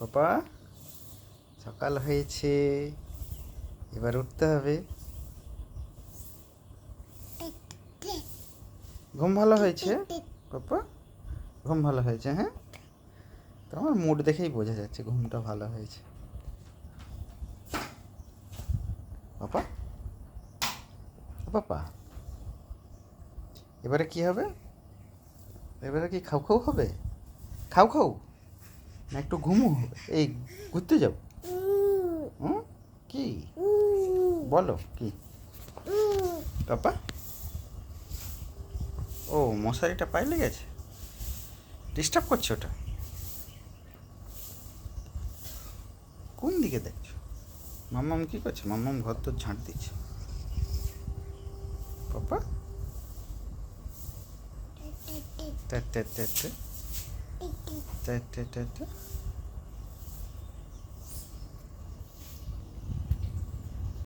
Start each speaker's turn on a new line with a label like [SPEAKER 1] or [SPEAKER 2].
[SPEAKER 1] পাপা সকাল হয়েছে, এবার উঠতে হবে। ঘুম ভালো হয়েছে? পাপা ঘুম ভালো হয়েছে হ্যাঁ? তোমার মুড দেখেই বোঝা যাচ্ছে ঘুমটা ভালো হয়েছে। পাপা পাপা এবারে কি হবে? এবারে কি খাও খাও হবে? খাও খাও। না, একটু ঘুমো। এই, ঘুরতে যাও হুম? কি? বলো, কি? পাপা ও, মশারিটা পাইলে গেছে ডিস্টার্ব করছে ওটা? কোন দিকে দেখছ? মাম্মাম কি করছে? মাম্মাম ঘর তো ঝাঁট দিচ্ছে। পাপা তে তে তে তে। 对对对对。